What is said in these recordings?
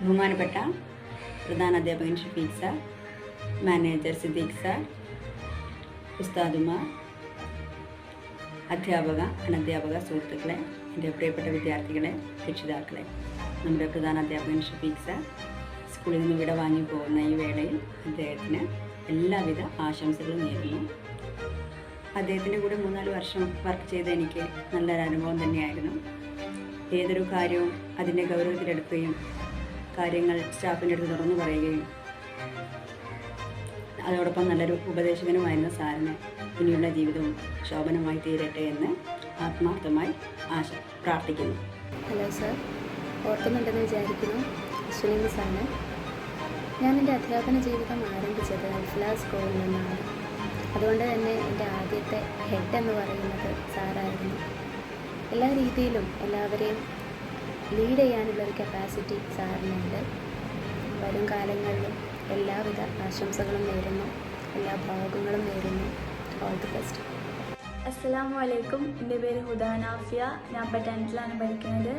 ബഹുമാനപ്പെട്ട പ്രധാന അധ്യാപകൻ Shafeeq sir manager Siddique sir ഉസ്താദുമാർ അധ്യാപക അനധ്യാപക സുഹൃത്തുക്കളെ എന്റെ പ്രിയപ്പെട്ട വിദ്യാർത്ഥികളെ രക്ഷിതാക്കളെ നമ്മുടെ പ്രധാന അധ്യാപകൻ ഷഫീഖ് സാർ സ്കൂളിൽ നിന്ന് വിട വാങ്ങി പോകുന്ന ഈ വേളയിൽ അദ്ദേഹത്തിന് എല്ലാവിധ ആശംസകളും നേരുന്നു. അദ്ദേഹത്തിന്റെ കൂടെ മൂന്നാൽ വർഷം വർക്ക് ചെയ്ത എനിക്ക് നല്ലൊരു അനുഭവം തന്നെയായിരുന്നു. ഏതൊരു കാര്യവും അതിന്റെ ഗൗരവത്തിലെടുക്കുകയും കാര്യങ്ങൾ സ്റ്റാഫിന്റെ അടുത്ത് തുറന്നു പറയുകയും അതോടൊപ്പം നല്ലൊരു ഉപദേശകനുമായിരുന്ന സാറിന് ഇനിയുള്ള ജീവിതവും ശോഭനമായി തീരട്ടെ എന്ന് ആത്മാർത്ഥമായി ആശ പ്രാർത്ഥിക്കുന്നു. ഹലോ സാർ ഓർക്കുന്നുണ്ടെന്ന് വിചാരിക്കുന്നു അശ്വിനി മിസ്സാണ് ഞാൻ എന്റെ അധ്യാപന ജീവിതം ആരംഭിച്ചത് അൽഫല സ്കൂളിൽ നിന്നാണ്. അതുകൊണ്ട് തന്നെ എന്റെ ആദ്യത്തെ ഹെഡ് എന്ന് പറയുന്നത് സാറായിരുന്നു. എല്ലാ രീതിയിലും എല്ലാവരെയും ലീഡ് ചെയ്യാനുള്ള ഒരു കപ്പാസിറ്റി സാറിനുണ്ട്. വരും കാലങ്ങളിലും എല്ലാവിധ ആശംസകളും നേരുന്നു. എല്ലാ ഭാഗങ്ങളും നേരുന്നു. ഓൾ ദി ബെസ്റ്റ് അസ്സലാമു അലൈക്കും എന്റെ പേര് ഹുദാനാഫിയ ഞാൻ ഇപ്പോൾ ടെൻത്തിലാണ് പഠിക്കുന്നത്.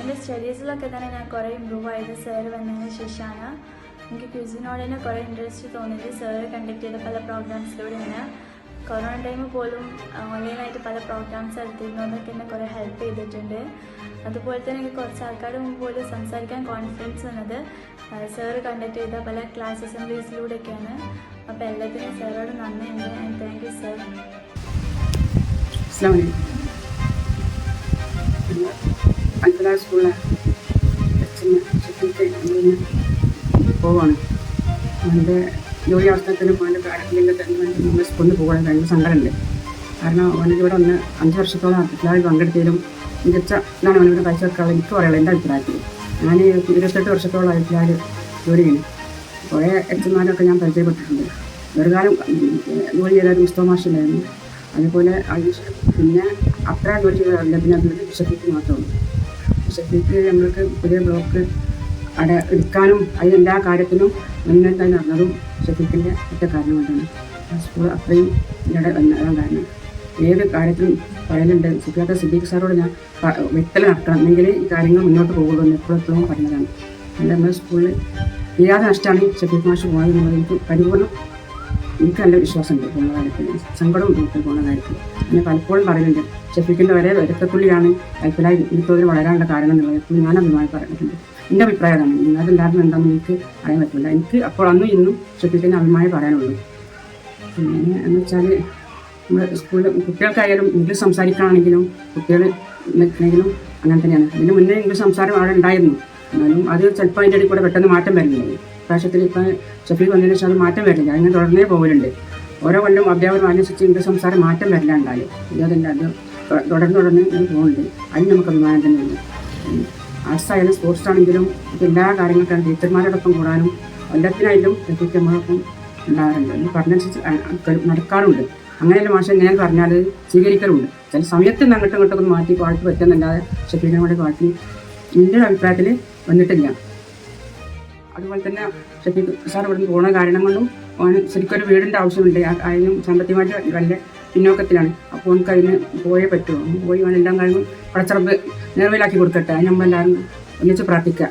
എന്റെ സ്റ്റഡീസിലൊക്കെ തന്നെ ഞാൻ കുറേ ഇമ്പ്രൂവ് ആയത് സാർ വന്നതിന് ശേഷമാണ്. എനിക്ക് ക്യൂസിനോട് തന്നെ കുറേ ഇൻട്രസ്റ്റ് തോന്നിയത് സാറ് കണ്ടക്ട് ചെയ്ത പല പ്രോഗ്രാംസിലൂടെയാണ് കൊറോണ ടൈം പോലും ഓൺലൈനായിട്ട് പല പ്രോഗ്രാംസ് നടത്തിയിരുന്നു അതൊക്കെ എന്നെ കുറേ ഹെൽപ്പ് ചെയ്തിട്ടുണ്ട്. അതുപോലെ തന്നെ എനിക്ക് കുറച്ച് ആൾക്കാരുടെ മുമ്പ് പോലും സംസാരിക്കാൻ കോൺഫിഡൻസ് വന്നത് സാറ് കണ്ടക്ട് ചെയ്ത പല ക്ലാസ് അസംബ്ലീസിലൂടെയൊക്കെയാണ് അപ്പോൾ എല്ലാത്തിനും സാറോട് നന്ദിയുണ്ട് and thank you sir Alfala സ്കൂളിലെ പോവാണ്. എന്റെ ജോലി അവസരത്തിന് കാര്യത്തിലേക്ക് തന്നെ നമ്മൾ സ്കൂളിൽ പോകാൻ കഴിയുന്ന സങ്കടമുണ്ട്. കാരണം അവനിവിടെ ഒന്ന് അഞ്ച് വർഷത്തോളം അത്ലാവിൽ പങ്കെടുത്തതിലും മികച്ച ഇതാണ് അവനോട് കാഴ്ചവെക്കാനുള്ള എനിക്ക് പറയാനുള്ളത് എന്റെ അഭിപ്രായത്തിൽ. ഞാൻ ഇരുപത്തെട്ട് വർഷത്തോളം ഞാൻ ജോലി ചെയ്യുന്നു. കുറേ എച്ചന്മാരൊക്കെ ഞാൻ പരിചയപ്പെട്ടിട്ടുണ്ട്. ഒരു കാലം ജോലി ചെയ്ത മുസ്തഫ മാഷിലായിരുന്നു. അതുപോലെ പിന്നെ അത്ര ജോലി ചെയ്തില്ല പിന്നെ അതിൽ ഷഫീക്ക് മാത്രമാണ് ഷഫീക്ക് നമ്മൾക്ക് പുതിയ ബ്ലോക്ക് അട എടുക്കാനും അതിനെല്ലാ കാര്യത്തിനും മുന്നേറ്റാൻ നടന്നതും ഷഫീക്കിന്റെ ഒറ്റ കാരണം കൊണ്ടാണ് സ്കൂൾ അത്രയും ഇവിടെ വന്നതാണ് കാരണം ഏത് കാര്യത്തിലും പറയുന്നുണ്ട്. സുഖാത്ത സിദ്ദീഖ് സാറോട് ഞാൻ വ്യക്തത നടത്തണം. എന്നെങ്കിൽ ഈ കാര്യങ്ങൾ മുന്നോട്ട് പോകുള്ളൂ എന്ന് എപ്പോഴും എപ്പോഴും പറഞ്ഞതാണ് എന്റെ നമ്മുടെ സ്കൂളിൽ ഇല്ലാതെ നഷ്ടമാണ് ഷഫീഖ് മാഷ് പോയത് എന്നുള്ളത് എനിക്ക് പരിപൂർണം എനിക്ക് നല്ല വിശ്വാസമുണ്ട് പോകുന്ന കാര്യത്തിൽ. സങ്കടം വീട്ടിൽ പോകുന്ന കാര്യത്തിൽ. എന്നെ പലപ്പോഴും പറയുന്നുണ്ട് ഷെഫീഖിന്റെ വരെ രക്തത്തുള്ളിയാണ് കൽപ്പലായി ഇത്തോതിൽ വളരാനുള്ള കാരണം എന്നുള്ളത് എപ്പോഴും ഞാൻ അഭിപ്രായം പറഞ്ഞിട്ടുണ്ട്. എന്റെ അഭിപ്രായം അതാണ്. എല്ലാവരും എന്താണെന്ന് എനിക്ക് അറിയാൻ പറ്റില്ല. എനിക്ക് അപ്പോൾ അന്നും ഇന്നും ഷെഫീഖിന്റെ അഭിപ്രായം പറയാനുള്ളൂ. പിന്നെ എന്ന് വെച്ചാൽ നമ്മുടെ സ്കൂളിൽ കുട്ടികൾക്കായാലും ഇംഗ്ലീഷ് സംസാരിക്കുകയാണെങ്കിലും കുട്ടികൾ നിൽക്കണമെങ്കിലും അങ്ങനെ തന്നെയാണ്. ഇതിന് മുന്നേ ഇംഗ്ലീഷ് സംസാരം അവിടെ ഉണ്ടായിരുന്നു. എന്നാലും അത് ചിലപ്പോൾ അതിന്റെ ഇടയിൽ കൂടെ പെട്ടെന്ന് മാറ്റം വരുന്നില്ല. പ്രാവശ്യത്തിൽ ഇപ്പം ഷഫീൽ വന്നതിന് ശേഷം അത് മാറ്റം വരില്ല. അങ്ങനെ തുടർന്നേ പോകലുണ്ട്. ഓരോ കൊല്ലം അധ്യാപകർ അനുസരിച്ച് ഇംഗ്ലീഷ് സംസാരം മാറ്റം വരില്ല ഉണ്ടായി ഇതല്ല അത് തുടർന്ന് തുടർന്ന് ഇങ്ങനെ പോകുന്നുണ്ട്. അതിന് നമുക്ക് അഭിമാനം തന്നെയുണ്ട് ആർട്സ് ആയാലും സ്പോർട്സ് ആണെങ്കിലും എല്ലാ കാര്യങ്ങൾക്കും ടീച്ചർമാരോടൊപ്പം കൂടാനും എല്ലാത്തിനായാലും നമ്മളൊപ്പം ഉണ്ടാകാറുണ്ട്. പറഞ്ഞനുസരിച്ച് നടക്കാറുണ്ട്. അങ്ങനെയല്ല മാഷ എങ്ങനെയാണ് പറഞ്ഞാൽ സ്വീകരിക്കലുണ്ട്. ചില സമയത്ത് അങ്ങോട്ടും ഇങ്ങോട്ടും മാറ്റി പാട്ട് പറ്റുന്നല്ലാതെ ഷഫീഖിനോട് കൂടെ പാട്ടി എന്റെ അഭിപ്രായത്തിൽ വന്നിട്ടില്ല. അതുപോലെ തന്നെ ഷഫീഖ് സാർ ഇവിടുന്ന് പോകുന്ന കാരണം കൊണ്ടും അവന് ശരിക്കും ഒരു വീടിന്റെ ആവശ്യമുണ്ട്. അതിനും സാമ്പത്തികമായിട്ട് വലിയ പിന്നോക്കത്തിലാണ്. അപ്പോൾ നമുക്ക് അതിന് പോയേ അവന് പോയി എല്ലാം കാര്യങ്ങളും പടച്ചറപ്പ് നിറവിലാക്കി കൊടുക്കട്ടെ. അതിന് നമ്മളെല്ലാവരും ഒന്നിച്ച് പ്രാർത്ഥിക്കുക.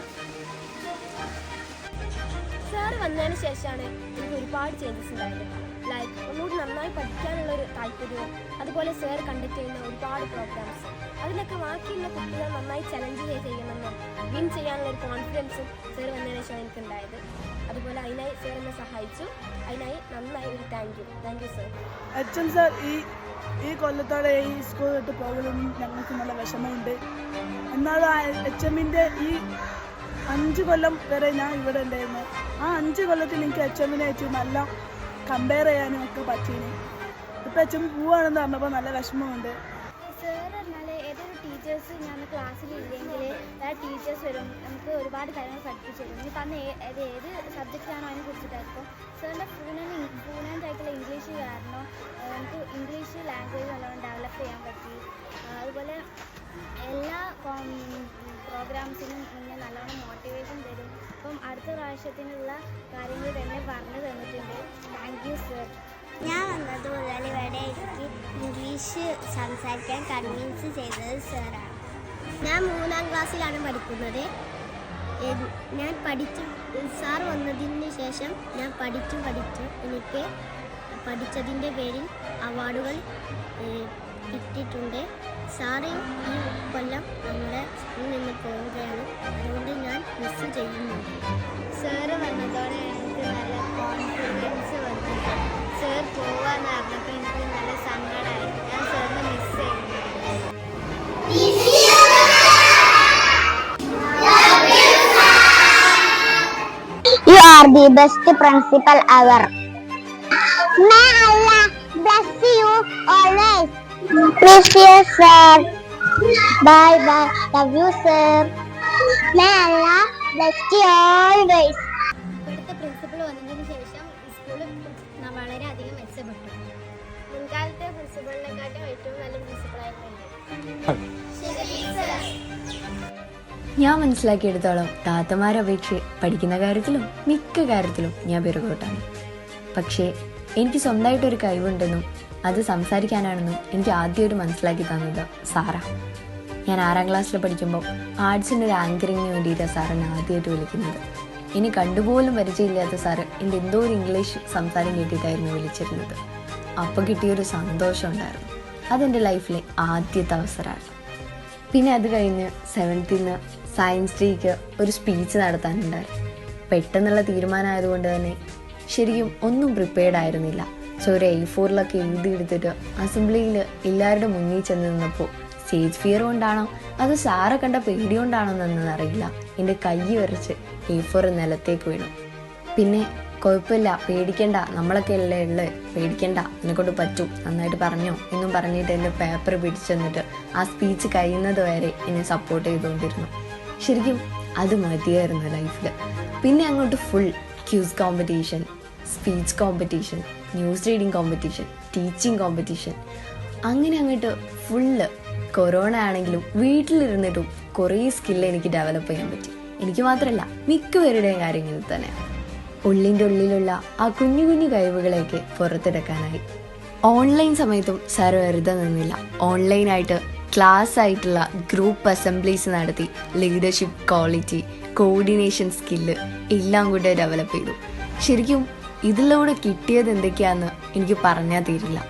വന്നതിന് ശേഷമാണ് എനിക്ക് ഒരുപാട് ചേഞ്ചസ് ഉണ്ടായത്. ലൈക്ക് ഒന്നുകൂടി നന്നായി പഠിക്കാനുള്ള ഒരു താല്പര്യവും അതുപോലെ സാർ കണ്ടക്ട് ചെയ്യുന്ന ഒരുപാട് പ്രോഗ്രാംസ് അതിലൊക്കെ ബാക്കിയുള്ള കുട്ടികൾ നന്നായി ചലഞ്ച് ചെയ്യണമെന്നും വിൻ ചെയ്യാനുള്ള ഒരു കോൺഫിഡൻസും സാർ വന്നതിന് ശേഷം എനിക്കുണ്ടായത്. അതുപോലെ അതിനായി സാർ എന്നെ സഹായിച്ചു. അതിനായി നന്നായി ഒരു thank you thank you sir H M ഈ ഈ കൊല്ലത്തോടെ ഈ സ്കൂൾ വിട്ട് ഞങ്ങൾക്ക് നല്ല വിഷമമുണ്ട്. എന്നാലും എച്ച് എമ്മിന്റെ ഈ അഞ്ച് കൊല്ലം വരെ ഞാൻ ഇവിടെ ഉണ്ടായിരുന്നു. ആ അഞ്ച് കൊല്ലത്തിൽ എനിക്ക് എച്ച് എമ്മിനെ വെച്ച് നല്ല കമ്പയർ ചെയ്യാനും ഒക്കെ പറ്റീന് ഇപ്പം എച്ച് എം പോവാണെന്ന് പറഞ്ഞപ്പോൾ നല്ല വിഷമമുണ്ട്. ടീച്ചേഴ്സ് വേറെ ടീച്ചേഴ്സ് വരും. നമുക്ക് ഒരുപാട് കാര്യങ്ങൾ പഠിപ്പിച്ചു തരും ഏത് ആയിട്ടുള്ള ഇംഗ്ലീഷ് കാരണം നമുക്ക് ഇംഗ്ലീഷ് ലാംഗ്വേജ് ഡെവലപ്പ് ചെയ്യാൻ പറ്റി. അതുപോലെ എല്ലാ പ്രോഗ്രാംസിനും മുന്നേ നല്ലോണം മോട്ടിവേഷൻ തരും. അപ്പം അടുത്ത പ്രാവശ്യത്തിനുള്ള കാര്യങ്ങൾ തന്നെ പറഞ്ഞു തന്നിട്ടുണ്ട്. താങ്ക് യു സർ ഞാൻ വന്നത് മുതൽ ഇവിടെ എനിക്ക് ഇംഗ്ലീഷ് സംസാരിക്കാൻ കൺവിൻസ് ചെയ്തത് സാറാണ് ഞാൻ മൂന്നാം ക്ലാസ്സിലാണ് പഠിക്കുന്നത്. ഞാൻ പഠിച്ചു സാർ വന്നതിന് ശേഷം ഞാൻ പഠിച്ചു പഠിച്ചു. എനിക്ക് പഠിച്ചതിന്റെ പേരിൽ അവാർഡുകൾ കിട്ടിയിട്ടുണ്ട്. സാറ് ഈ കൊല്ലം നമ്മുടെ സ്കൂളിൽ നിന്ന് പോവുകയാണ്. അതുകൊണ്ട് ഞാൻ മിസ് ചെയ്യുന്നു. സാറ് വന്നതോടെ എനിക്ക് നല്ല കോൺഫിഡൻസ് വന്നു. സാർ പോവാന്ന് പറഞ്ഞപ്പോൾ എനിക്ക് നല്ല സങ്കടമായി ഞാൻ സാറിനെ മിസ് ചെയ്യുന്നു. You are the best principal ever. Miss you, sir. Bye bye. Love you, sir. May Allah bless you always. ഇവിടുത്തെ പ്രിൻസിപ്പൾ വന്നതിന് ശേഷം സ്കൂൾ വളരെയധികം മെച്ചപ്പെട്ടു മുൻകാലത്തെ പ്രിൻസിപ്പളിനെക്കാട്ടും ഏറ്റവും നല്ല പ്രിൻസിപ്പളായിരുന്നു ഞാൻ മനസ്സിലാക്കിയെടുത്തോളം താത്തമാരെ അപേക്ഷ പഠിക്കുന്ന കാര്യത്തിലും മിക്ക കാര്യത്തിലും ഞാൻ പിറകോട്ടാണ് പക്ഷേ എനിക്ക് സ്വന്തമായിട്ടൊരു കഴിവുണ്ടെന്നും അത് സംസാരിക്കാനാണെന്നും എനിക്ക് ആദ്യമായിട്ട് മനസ്സിലാക്കി തന്നത് സാറ. ഞാൻ ആറാം ക്ലാസ്സിൽ പഠിക്കുമ്പോൾ ആർട്സിന്റെ ഒരു ആങ്കറിങ്ങിന് വേണ്ടിയിട്ടാണ് സാറിനെ ആദ്യമായിട്ട് വിളിക്കുന്നത്. ഇനി കണ്ടുപോലും പരിചയമില്ലാത്ത സാറ് എന്റെ എന്തോ ഒരു ഇംഗ്ലീഷ് സംസാരം കേട്ടിട്ടായിരുന്നു വിളിച്ചിരുന്നത്. അപ്പോൾ കിട്ടിയൊരു സന്തോഷം ഉണ്ടായിരുന്നു. അതെന്റെ ലൈഫിലെ ആദ്യത്തെ അവസരമാണ്. പിന്നെ അത് കഴിഞ്ഞ് സെവൻത്തിൽ നിന്ന് സയൻസ് ഡേക്ക് ഒരു സ്പീച്ച് നടത്താനുണ്ടായിരുന്നു പെട്ടെന്നുള്ള തീരുമാനമായതുകൊണ്ട് തന്നെ ശരിക്കും ഒന്നും പ്രിപ്പയർഡ് ആയിരുന്നില്ല. സോ ഒരു എ ഫോറിലൊക്കെ എഴുതിയെടുത്തിട്ട് അസംബ്ലിയിൽ എല്ലാവരുടെ മുന്നിൽ ചെന്ന് നിന്നപ്പോൾ സ്റ്റേജ് ഫിയർ കൊണ്ടാണോ? അത് സാറെ കണ്ട പേടി കൊണ്ടാണോ എന്നൊന്നും അറിയില്ല. എന്റെ കൈ വരച്ച് എ ഫോർ നിലത്തേക്ക് വീണു. പിന്നെ കുഴപ്പമില്ല പേടിക്കണ്ട നമ്മളൊക്കെ അല്ലേ ഉള്ളത് പേടിക്കണ്ട എന്നെക്കൊണ്ട് പറ്റും നന്നായിട്ട് പറഞ്ഞോ എന്നും പറഞ്ഞിട്ട് എന്റെ പേപ്പർ പിടിച്ചെന്നിട്ട് ആ സ്പീച്ച് കഴിയുന്നത് വരെ എന്നെ സപ്പോർട്ട് ചെയ്തുകൊണ്ടിരുന്നു. ശരിക്കും അത് മതിയായിരുന്നു ലൈഫിൽ പിന്നെ അങ്ങോട്ട് full quiz competition speech competition news reading competition teaching competition അങ്ങനെ അങ്ങോട്ട് ഫുള്ള് കൊറോണ ആണെങ്കിലും വീട്ടിലിരുന്നിട്ടും കുറേ സ്കില്ല് എനിക്ക് ഡെവലപ്പ് ചെയ്യാൻ പറ്റി. എനിക്ക് മാത്രമല്ല മിക്കവരുടെയും കാര്യങ്ങളിൽ തന്നെ. ഉള്ളിന്റെ ഉള്ളിലുള്ള ആ കുഞ്ഞു കുഞ്ഞു കഴിവുകളെയൊക്കെ പുറത്തെടുക്കാനായി. ഓൺലൈൻ സമയത്തും സാർ വെറുതെ നിന്നില്ല. ഓൺലൈനായിട്ട് ക്ലാസ് ആയിട്ടുള്ള ഗ്രൂപ്പ് അസംബ്ലീസ് നടത്തി ലീഡർഷിപ്പ് ക്വാളിറ്റി കോർഡിനേഷൻ സ്കില്ല് എല്ലാം കൂടെ ഡെവലപ്പ് ചെയ്തു. ശരിക്കും ഇതിലൂടെ കിട്ടിയത് എന്തൊക്കെയാന്ന് എനിക്ക് പറഞ്ഞാൽ തീരില്ല.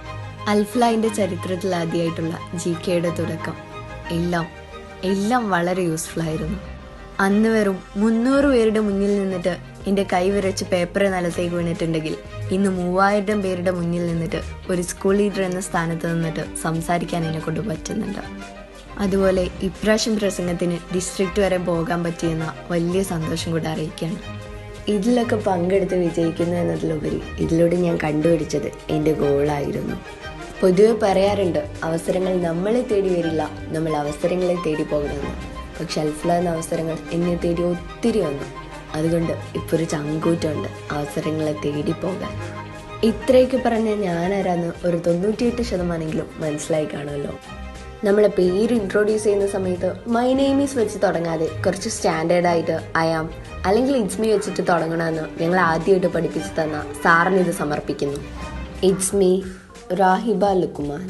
അൽഫ്ലൈന്റെ ചരിത്രത്തിൽ ആദ്യമായിട്ടുള്ള ജി കെയുടെ തുടക്കം. എല്ലാം എല്ലാം വളരെ യൂസ്ഫുൾ ആയിരുന്നു. അന്ന് വെറും മുന്നൂറ് പേരുടെ മുന്നിൽ നിന്നിട്ട് എന്റെ കൈ വിരച്ച് പേപ്പർ നിലത്തേക്ക് വീണിട്ടുണ്ടെങ്കിൽ ഇന്ന് മൂവായിരം പേരുടെ മുന്നിൽ നിന്നിട്ട് ഒരു സ്കൂൾ ലീഡർ എന്ന സ്ഥാനത്ത് നിന്നിട്ട് സംസാരിക്കാൻ എന്നെ കൊണ്ട് പറ്റുന്നുണ്ട്. അതുപോലെ ഇപ്രാവശ്യം പ്രസംഗത്തിന് ഡിസ്ട്രിക്റ്റ് വരെ പോകാൻ പറ്റിയെന്ന വലിയ സന്തോഷം കൂടെ അറിയിക്കുകയാണ്. ഇതിലൊക്കെ പങ്കെടുത്ത് വിജയിക്കുന്നു എന്നതിലുപരി ഇതിലൂടെ ഞാൻ കണ്ടുപിടിച്ചത് എന്റെ ഗോളായിരുന്നു. പൊതുവെ പറയാറുണ്ട് അവസരങ്ങൾ നമ്മളെ തേടി വരില്ല നമ്മൾ അവസരങ്ങളെ തേടി പോകണമെന്ന് പക്ഷെ അൽഫല എന്ന അവസരങ്ങൾ എന്നെ തേടി ഒത്തിരി വന്നു. അതുകൊണ്ട് ഇപ്പോൾ ഒരു ചങ്കൂറ്റമുണ്ട് അവസരങ്ങളെ തേടി പോകാൻ. ഇത്രയൊക്കെ പറഞ്ഞ ഞാനാരാന്ന് ഒരു തൊണ്ണൂറ്റിയെട്ട് ശതമാനെങ്കിലും മനസ്സിലായി കാണുമല്ലോ. നമ്മളെ പേര് ഇൻട്രൊഡ്യൂസ് ചെയ്യുന്ന സമയത്ത് മൈ നെയിം ഈസ് വെച്ച് തുടങ്ങാതെ കുറച്ച് സ്റ്റാൻഡേർഡ് ആയിട്ട് അയാം അല്ലെങ്കിൽ ഇറ്റ്സ് മീ വെച്ചിട്ട് തുടങ്ങണമെന്ന് ഞങ്ങൾ ആദ്യമായിട്ട് പഠിപ്പിച്ചു തന്ന സാറിന് ഇത് സമർപ്പിക്കുന്നു. It's me റാഹിബ Luqman